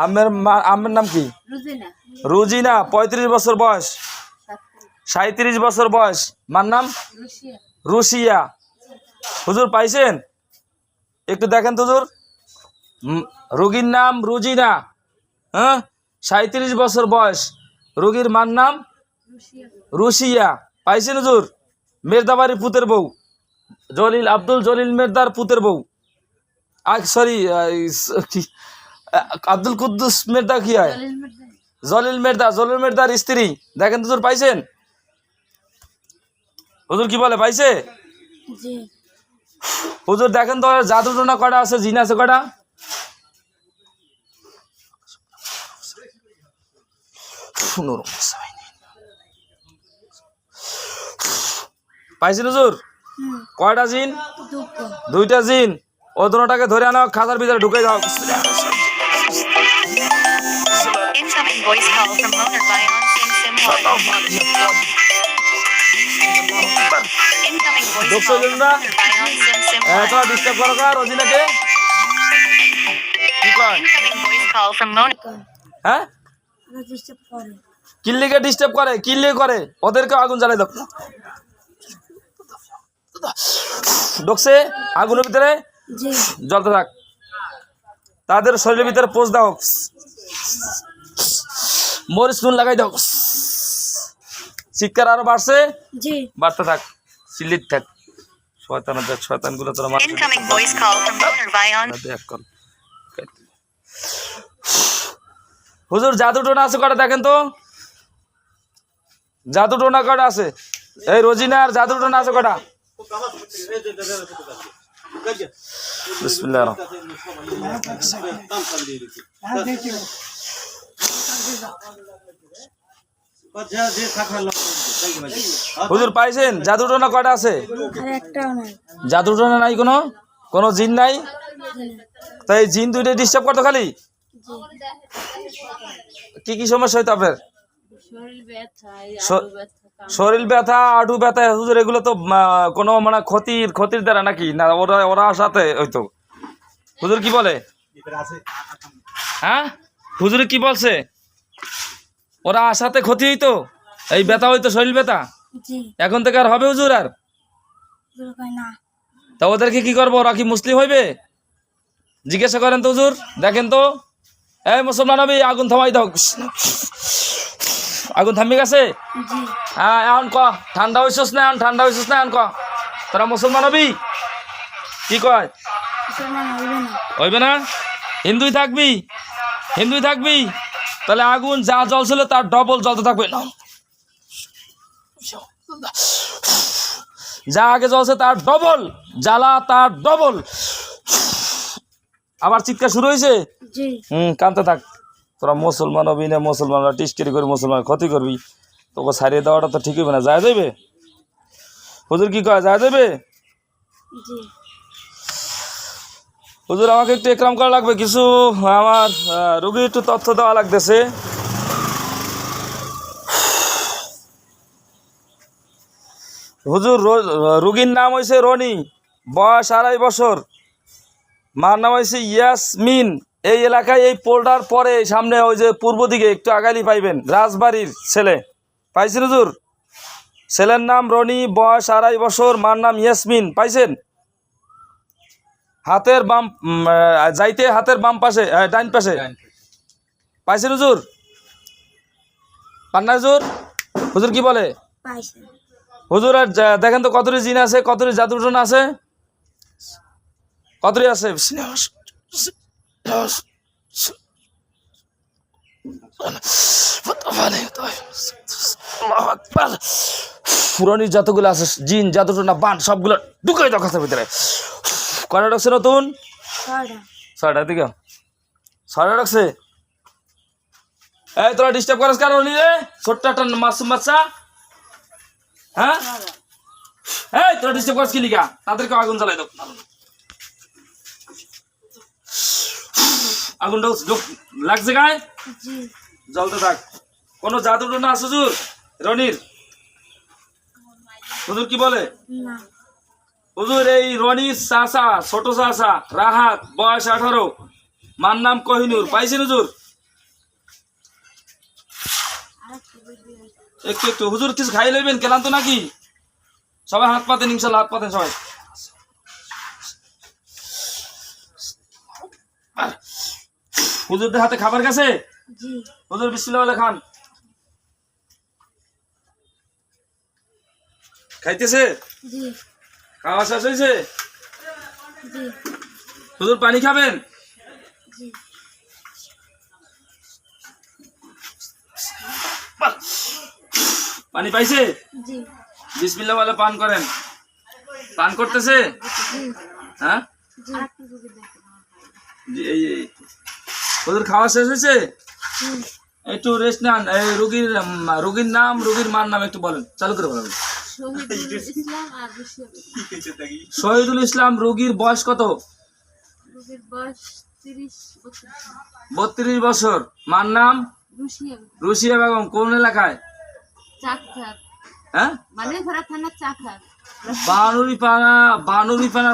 আমের মা- আমের নাম কি? রুজিনা। পঁয়ত্রিশ বছর বয়স। সাঁত্রিশ বছর বয়স। মার নাম? রুশিয়া। হুজুর পাইছেন? একটু দেখেন তো হুজুর। রুগীর নাম রুজিনা। হ্যাঁ? সাঁত্রিশ বছর বয়স। রুগীর মার নাম? রুশিয়া। রুশিয়া। পাইছেন হুজুর? মেরদাবাড়ির পুতের বউ। জলিল আব্দুল জলিল মেরদার পুতের বউ। আর সরি আব্দুল কুদ্দুস মেরদা কি হয়? জলিল মেরদা। জলিল মেরদার স্ত্রী। দেখেন তো হুজুর পাইছেন? হুজুর কি বলে পাইছে? হুজুর দেখেন তো জাদু টোনা কটা আছে জিন আছে কটা পাইছেন হুজুর? কয়টা জিন? দুইটা জিন। ও দুটাকে ধরে আনো খাতার ভিতরে ঢুকে দাও Sim Sim Incoming voice call. From. হ্যাঁ কিল্লিকে ডিস্টার্ব করে কিল্লি করে। ওদেরকে আগুন জ্বালাই দাও। ঢুকছে আগুনের ভিতরে জি। জ্বলতে থাক। তাদের শরীরের ভিতরে পোষ দাও। মরিচ নুন লাগাই দাও। চিৎকার আরও বাড়ছে। জি। বাড়তে থাক সিলিট থাক। শয়তান শয়তানগুলো তোরা হুজুর জাদু টোনা আছে কটা দেখেন তো? জাদু টোনা কটা আছে? এই রোজিনার জাদু টোনা আছে কটা? বিসমিল্লাহির রহমানির হুজুর পাইছেন? জাদু টোনা কটা আছে একটাও নাই। কোনো? কোনো জিন নাই? তাই জিন দুইটা ডিস্টার্ব করতো খালি? কি কি সমস্যা হইতো আপনার? শরীর ব্যথা শরীর ব্যথা হুজুর এগুলো তো কোনো মানে ক্ষতির ক্ষতির দ্বারা নাকি? না ওরা ওরা সাথে হইতো। হুজুর কি বলে? হ্যাঁ? হুজুর কি বলছে? ওরা আসাতে ক্ষতি হইতো? এই ব্যথা হইতো শরীর ব্যথা? এখন থেকে আর হবে হুজুর আর? তা ওদেরকে কি করব? ওরা কি মুসলিম হইবে? জিজ্ঞাসা করেন তো হুজুর দেখেন তো। এই মুসলমান নবী আগুন থামাই দাও। আগুন থামি গেছে? হ্যাঁ এখন ক ঠান্ডা হইছিস না এখন ঠান্ডা হইছিস না এখন ক। তোরা মুসলমান হবি কি কয়? হইবে না? হিন্দুই থাকবি? হিন্দুই থাকবি? তাহলে আগুন যা জ্বলছিল তার ডবল জ্বলতে থাকবে। না যা আগে জ্বলছে তার ডবল জ্বালা তার ডবল আবার চিৎকার শুরু হয়েছে? হুম কানতে থাক। তোরা মুসলমান হবি না মুসলমানরা টিস্কিরি করে মুসলমান ক্ষতি করবি। তোকে ছাড়িয়ে দেওয়াটা তো ঠিক হবে না। যায় দেবে হুজুর কি কয়? যায় জি। হুজুর, আমাকে একটু একরাম করা লাগবে? কিছু, আমার রুগীর একটু তথ্য দেওয়া লাগতেছে। হুজুর রুগীর নাম হয়েছে রনি, বয়স আড়াই বছর। মার নাম হয়েছে ইয়াসমিন। এই এলাকায় এই পোলটার পরে সামনে ওই যে পূর্ব দিকে একটু আগালি পাইবেন, রাজবাড়ির ছেলে। পাইছেন হুজুর? ছেলের নাম রনি, বয়স আড়াই বছর, মার নাম ইয়াসমিন। পাইছেন? হাতের বাম যাইতে হাতের বাম পাশে ডাইন পাশে। পাইছেন হুজুর? পান্না হুজুর? হুজুর কি বলে? পাইছে। হুজুর আর দেখেন তো কতটি জিন আছে কতটি জাদুটন আছে? কতটি আছে? পুরানি যতগুলো আছে জিন জাদুটনা বান সবগুলো ঢুকে কাছের ভিতরে। কয়টা ঢুকছে নতুন? ছয়টা। দিকে ছয়টা ঢুকছে এই তোরা ডিস্টার্ব করিস কেন নিলে ছোট্ট একটা মাসুম বাচ্চা। হ্যাঁ? এই তোরা ডিস্টার্ব করিস কি লিগা? তাদেরকে আগুন জ্বালাই দাও। আগুনটা লাগছে গায়ে? জ্বলতে থাক। কোনো জাদু না হুজুর? রনির? হুজুর কি বলে? না। হুজুর এই রনির চাষা ছোট চাষা রাহাত বয়স আঠারো। মার নাম কহিনুর পাইছেন হুজুর? একটু একটু হুজুর কিছু খাই লইবেন কেলান তো নাকি? সবাই হাত পাতেন ইনশাল হাত পাতেন সবাই। হুজুরদের হাতে খাবার গেছে? হুজুর বিসমিল্লাহ খান। খাইতেছে? খাওয়া শেষ হয়েছে? হুজুর পানি খাবেন? পানি পাইছে? জি। বিসমিল্লাহ বলে পান করেন। পান করতেছে? হ্যাঁ? হুজুর খাওয়া শেষ হয়েছে? একটু রেস্ট নেন। এই রুগীর রুগীর নাম রুগীর মার নাম একটু বলেন। চালু করে বলেন। শহীদুল ইসলাম রুগীর বয়স কত? রোগীর বয়স তিরিশ বছর। বত্রিশ বছর। মার নাম? রুশিয়া। রুশিয়া বেগম কোন এলাকায়? চাকরাত হ্যাঁ? থানা বানুরিপাড়া বানুরিপাড়া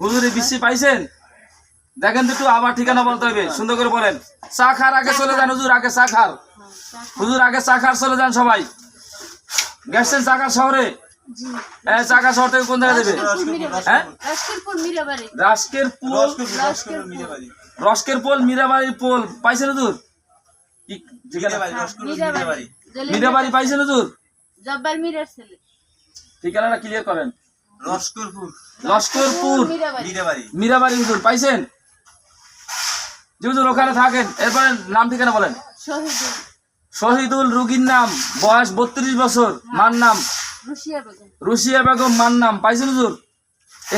হুজুরে বৃষ্টি পাইছেন? দেখেন তো একটু আবার ঠিকানা বলতে হবে সুন্দর করে বলেন। চাখার আগে চলে যান হুজুর আগে চাখার হুজুর আগে চাখার চলে যান সবাই। গেছেন চাকার শহরে? জি। হ্যাঁ চাকা শহর থেকে কোন জায়গায় দেবে? হ্যাঁ? রাস্কের পোল রস্কের পোল মীরাবাড়ির পোল। পাইছেন হুজুর? কি ঠিকানা? মিরাবাড়ি মীরাবাড়ি। পাইছেন হুজুর? জব্বার ঠিকানাটা ক্লিয়ার করেন। লস্করপুর লস্করপুর মিরাবাড়ি। মিরাবাড়ি। মীরাবাড়ি হুজুর পাইছেন? হুজুর ওখানে থাকেন। এরপরে নাম ঠিকানা বলেন। শহীদুল। শহীদুল রুগীর নাম বয়স বত্রিশ বছর মার নাম? রুশিয়া বেগম। মার নাম? পাইছেন হুজুর?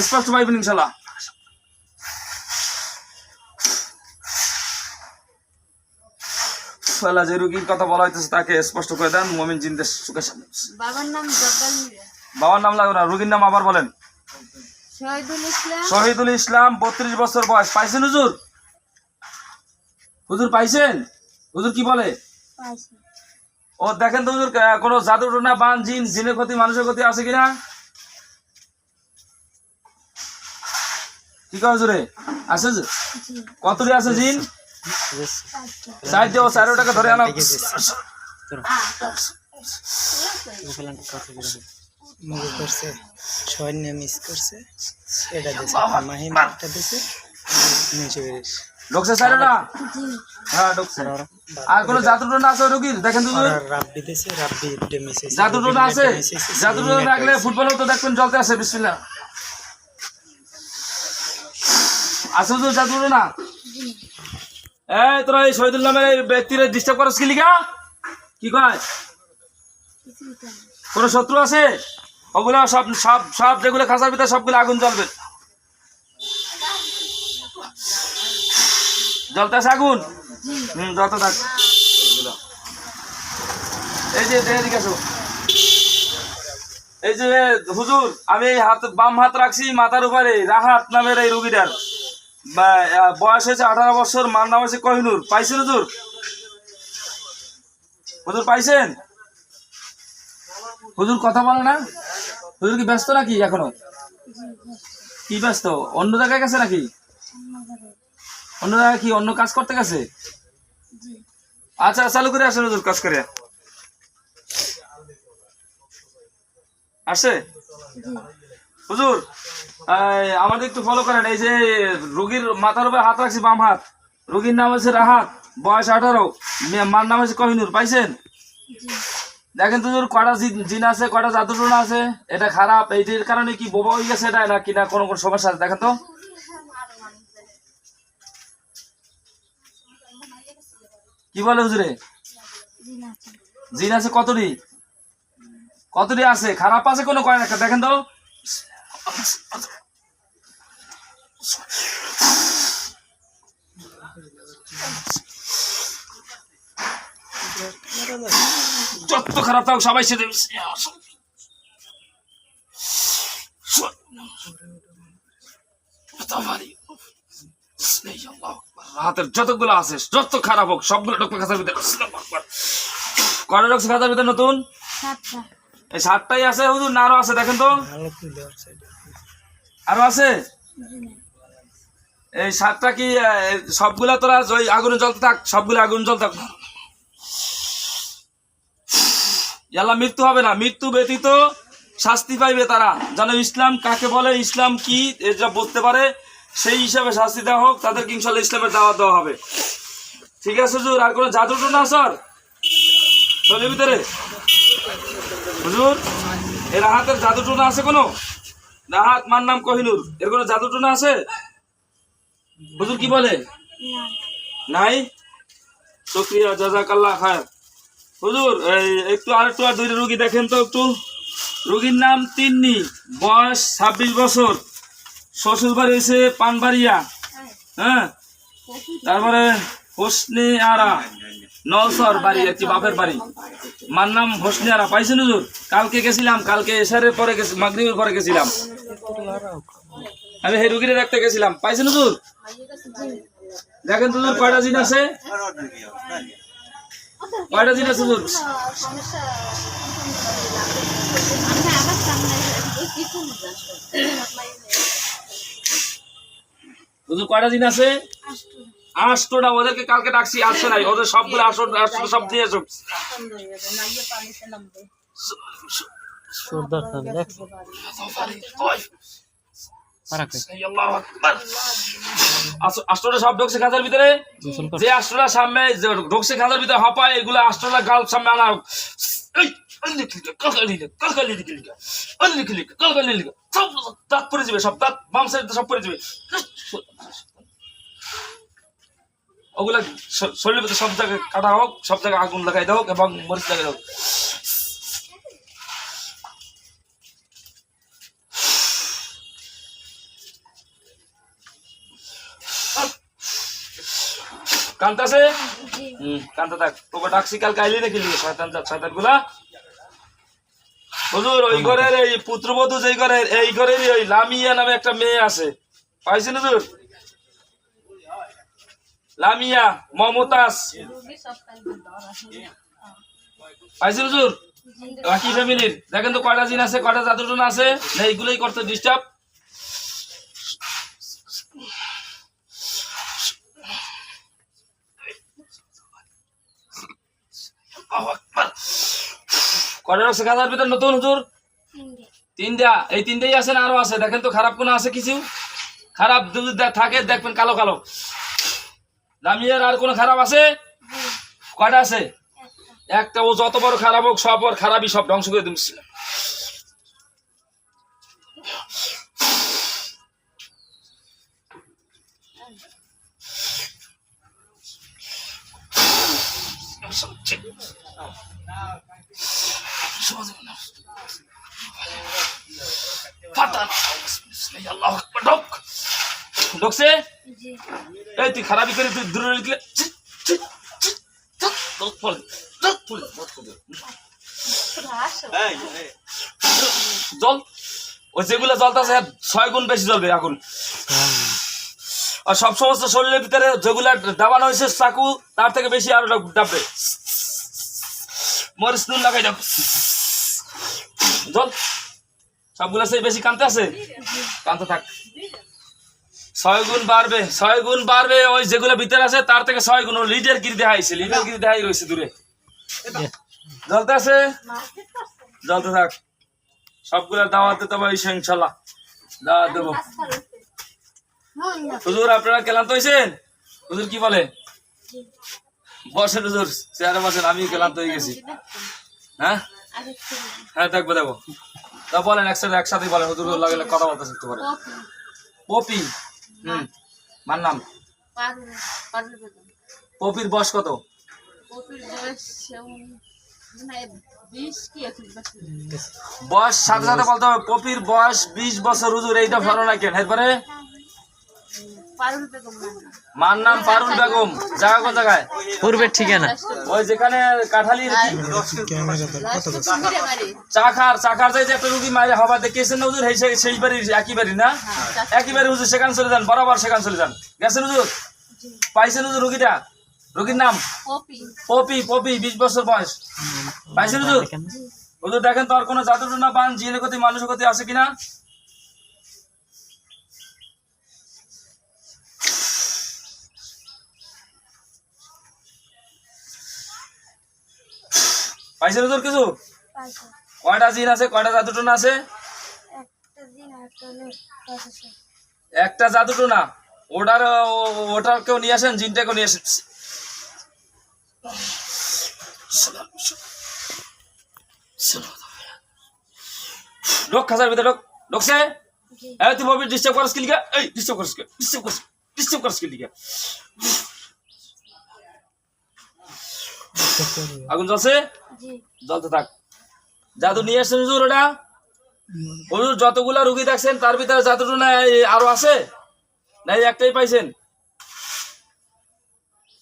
স্পষ্ট পাইবেন ইনশাল্লাহ ফেলা যে রুগীর কথা বলা হইতেছে তাকে স্পষ্ট করে দেন মমিন জিন্দের সুখে সামনে। বাবার নাম বাবার নাম লাগবে না রুগীর নাম আবার বলেন। শহীদুল ইসলাম বত্রিশ বছর বয়স। পাইছেন হুজুর? হুজুর পাইছেন? হুজুর কি বলে? ও দেখেন তো হুজুর কোনো জাদু টোনা বান জিন জিনের ক্ষতি মানুষের ক্ষতি আছে কিনা? কি কয় হুজুরে? আছে হুজুর? জি। কতটি আছে জিন? সাইড দিয়ে চারো টাকা ধরে আনা। মুগু করছে সৈন্য মিস করছে। এটা দিছে মাহিম একটা দিছে নিচে বেরিস ঢুকছে জি হ্যাঁ ঢুকছে আর কোনো আছে রুগীর দেখেন তো রাব্বি দিছে রাব্বি আছে। থাকলে ফুটবলও তো দেখবেন চলতে আছে বিসমিল্লাহ। আছে জাদু টোনা? এই তোরা এই শহীদুল নামের এই ব্যক্তির ডিস্টার্ব করস কি লিগা? কি কয়? কোনো শত্রু আছে? ওগুলো সব সব সব যেগুলো খাঁচার ভিতরে সবগুলো আগুন জ্বলবে। আছে আগুন হুম, যত থাক এই যে এদিকে আসো। এই যে, হুজুর, আমি এই হাত, বাম হাত রাখছি মাথার উপরে, রাহাত নামের এই রুগীটার। বয়স হয়েছে আঠারো বছর, মার নাম হচ্ছে কহিনুর। পাইছেন হুজুর? হুজুর, পাইছেন? হুজুর, কথা বলে না? হুজুর কি ব্যস্ত নাকি এখনও? কি ব্যস্ত? অন্য জায়গায় গেছে নাকি? অন্য জায়গায় কি অন্য কাজ করতে গেছে? আচ্ছা চালু করে আসেন হুজুর কাজ করে। আসে? হুজুর আমাদের একটু ফলো করেন। এই যে রুগীর মাথার উপরে হাত রাখছি বাম হাত। রুগীর নাম হচ্ছে রাহাত বয়স আঠারো। মার নাম হচ্ছে কহিনুর পাইছেন? দেখেন তো কটা জিন আছে কটা জাদুটোনা আছে? এটা খারাপ এইটির কারণে কি বোবা হয়ে গেছে এটা নাকি না কিনা কোনো কোনো সমস্যা আছে? দেখেন তো। কি বলে হুজুরে? জিন আছে কতটি? কতটি আছে? খারাপ আছে কোনো? কয় না দেখেন তো। যত খারাপ থাক সবাই সেটা হাতের যতগুলো আছে যত খারাপ হোক সবগুলো খাতার ভিতরে। কটা খাতার ভিতরে নতুন? এই সাতটাই আছে হুজুর না আরও আছে দেখেন তো। কি আরও আছে? এই সাতটা কি সবগুলা তোরা ওই আগুনে জ্বলতে থাক সবগুলো আগুন জ্বলতে থাক। আল্লাহ মৃত্যু হবে না মৃত্যু ব্যতীত শাস্তি পাইবে তারা। যেন ইসলাম কাকে বলে ইসলাম কি এটা বুঝতে পারে সেই হিসাবে শাস্তি দেওয়া হোক, তাদেরকে ইনশাল্লাহ ইসলামের দাওয়াত দেওয়া হবে। ঠিক আছে হুজুর? আর কোনো জাদু না স্যার শরীরের ভিতরে? হুজুর, এর হাতের জাদু টোনা আছে কোনো? রাহাত মার নাম কহিনুর। এর কোনো জাদু টোনা আছে? হুজুর কি বলে? নাই? শুক্রিয়া জাজাকাল্লাহ খায় হুজুর, এই একটু আর একটু আর দুইটা রুগী দেখেন তো একটু। রুগীর নাম তিন্নি, বয়স ছাব্বিশ বছর। শ্বশুর বাড়ি হয়েছে পানবাড়িয়া। হ্যাঁ? তারপরে হোসনি আরা, নলসর বাড়ি, একটি বাপের বাড়ি। মার নাম হোসনি আরা। পাইছেন হুজুর? কালকে গেছিলাম, কালকে এসারের পরে গেছি, মাগরিবের পরে গেছিলাম। আমি সেই রুগীরে দেখতে গেছিলাম। পাইছেন হুজুর? দেখেন তো কয়টা দিন আছে? কয়টা দিন আছে হুজুর? হুজুর কয়টা দিন আছে? আটশোটা ওদেরকে কালকে ডাকছি আসছে নাই। ওদের সবগুলো আটশো আটশো সব দিয়ে এসো সুর দরকার দেখ। আষ্টটা সব ঢুকছে খাঁচার ভিতরে? যে আষ্টটা সামনে ঢুকছে খাঁচার ভিতরে হপায় এগুলো আষ্টটা গাল সামনে আনা। কালকালি কালকালি লিখে, কালকালি লিখে। সব দাঁত পড়ে যাবে সব দাঁত বাম সাইড সব পড়ে যাবে। ওগুলা শরীরের ভিতরে সব জায়গায় কাটা হোক সব জায়গায় আগুন লাগাই দাও এবং মরিচ লাগাই দাও কান্তাছে কান্তা থাক। তোকে ডাকছি কাল কাইলি নাকি? শয়তান শয়তানগুলা হুজুর ওই ঘরের এই পুত্রবধূ যেই ঘরের এই ঘরের ওই লামিয়া নামে একটা মেয়ে আছে। পাইছেন হুজুর? লামিয়া মমতাজ। পাইছেন হুজুর? বাকি ফ্যামিলির। দেখেন তো কয়টা জিন আছে কয়টা জাদুটন আছে? না এইগুলোই করতে ডিস্টার্ব কয়টা রাখছে খাতার ভিতর? নতুন হুজুর? তিনটা। এই তিনটেই আছে না আরও আছে? দেখেন তো খারাপ কোনো আছে কিছু? খারাপ যদি থাকে দেখবেন কালো কালো। লামিয়ার আর কোনো খারাপ আছে? কয়টা আছে? একটা ও যত বড় খারাপ হোক সব ওর খারাপই সব ধ্বংস করে দিচ্ছিল ঢুকছে? এই তুই খারাপই করে তুই দূরে লিখলে। জল ওই যেগুলো জ্বলতেছে ছয় গুণ বেশি জ্বলবে এখন। আর সব সমস্ত শরীরের ভিতরে যেগুলা দাবানো হয়েছে চাকু তার থেকে বেশি আরও ডাববে। মরিচ নুন লাগাই দাও। জল। সবগুলা সেই বেশি কানতে আছে? কানতে থাক। ছয় গুণ বাড়বে, ছয় গুণ বাড়বে, ওই যেগুলো ভিতরে আছে, তার থেকে ছয় গুণ। লিডের গিরি দেখাইছে, লিডের গিরি দেখাই রয়েছে দূরে। জ্বলতে আছে? জ্বলতে থাক। সবগুলোর দাওয়াত দিতে হবে ইনশাল্লাহ দাওয়াত দেবো। হুজুর, আপনারা ক্লান্ত হয়েছেন হুজুর কি বলে? বসেন হুজুর, চেয়ারে বসেন আমি ক্লান্ত হয়ে গেছি। হ্যাঁ? হ্যাঁ দেখব দেখব। তা বলেন একসাথে একসাথে বলেন হুজুর লাগে কথা বলতে শিখতে পারে। পপি। হুম। মার নাম? পপির বয়স কত? বয়স সাথে সাথে বলতে হবে পপির বয়স বিশ বছর হুজুর এইটা ভালো না কেন এরপরে? মার নাম পারুল বেগম। জায়গা কোন জায়গায় পূর্বের ঠিকানা। ওই যেখানে কাঠালির চাখার চাখার যাই যে একটা রুগী মায়ের হবা দেখেছেন হুজুর সেই বাড়ির একই বাড়ি না? একই বাড়ি হুজুর সেখানে চলে যান বরাবর সেখানে চলে যান। গেছেন হুজুর? পাইছেন হুজুর রুগীটা? রুগীর নাম? পপি। পপি বিশ বছর বয়স। পাইছেন হুজুর? হুজুর দেখেন তোর কোনো জাদু না পান জিনের গতি মানুষের গতি আছে কিনা? পাইছেন হুজুর কিছু? কয়টা জিন আছে? কয়টা জাদুটনা আছে? একটা জাদুটনা ওটার ও- ওটাকেও নিয়ে আসেন? জিনটাকেও নিয়ে আসেন? ঢোক খাসার ভিতরে ঢোক। ঢোকছে? এই তুই বলবি ডিস্টার্ব করিস কি? লিগা এই ডিস্টার্ব করিস ডিস্টার্ব করিস ডিস্টার্ব করিস কি? লিগা আগুন জ্বলছে? জি। জ্বলতে থাক। জাদু নিয়ে আসছেন হুজুর ওটা? হুজুর যতগুলা রুগী দেখছেন তার ভিতরে জাদুটা না আরও আছে? না একটাই পাইছেন?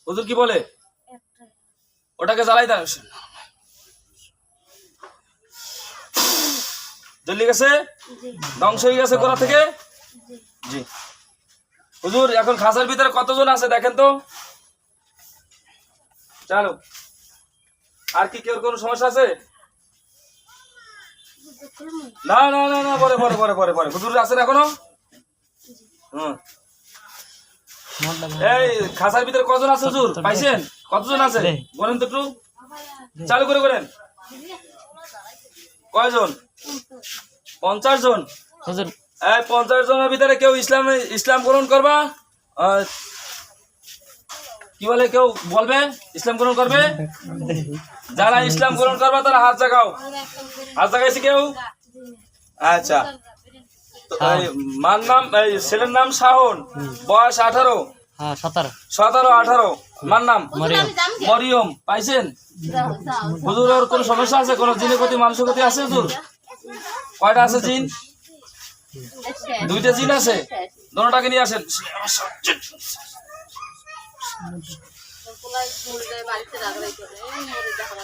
হুজুর কি বলে? ওটাকে জ্বালাই দেন। জ্বলি গেছে? ধ্বংস হয়ে গেছে গোড়া থেকে? জি। জি। হুজুর এখন খাসার ভিতরে কতজন আছে দেখেন তো? চলো। আর কি কেউ কোনো সমস্যা আছে? না না না না পরে পরে পরে পরে পরে। হুজুর আছেন এখনও? হুম। এই খাসার ভিতরে কজন আছে হুজুর? পাইছেন? কতজন আছে? বলেন তো একটু। চালু করে করেন কয়জন? পঞ্চাশ জন? হুজুর। এই পঞ্চাশ জনের ভিতরে কেউ ইসলাম ইসলাম গ্রহণ করবা? কি বলে কেউ বলবে? ইসলাম গ্রহণ করবে? যারা ইসলাম গ্রহণ করবে তারা হাত জাগাও। হাত জাগাইছে কেউ? আচ্ছা। মার নাম এই ছেলের নাম শাহন বয়স আঠারো। হ্যাঁ সতেরো। আঠারো। মার নাম? মরিয়ম। মরিয়ম। পাইছেন? হুজুর ওর কোনো সমস্যা আছে? কোনো জিনের প্রতি মানুষের প্রতি আছে হুজুর? কয়টা আছে জিন? দুইটা জিন আছে? দোনোটাকে নিয়ে আসেন। বাড়িতে রাগ রাগ করে দেখা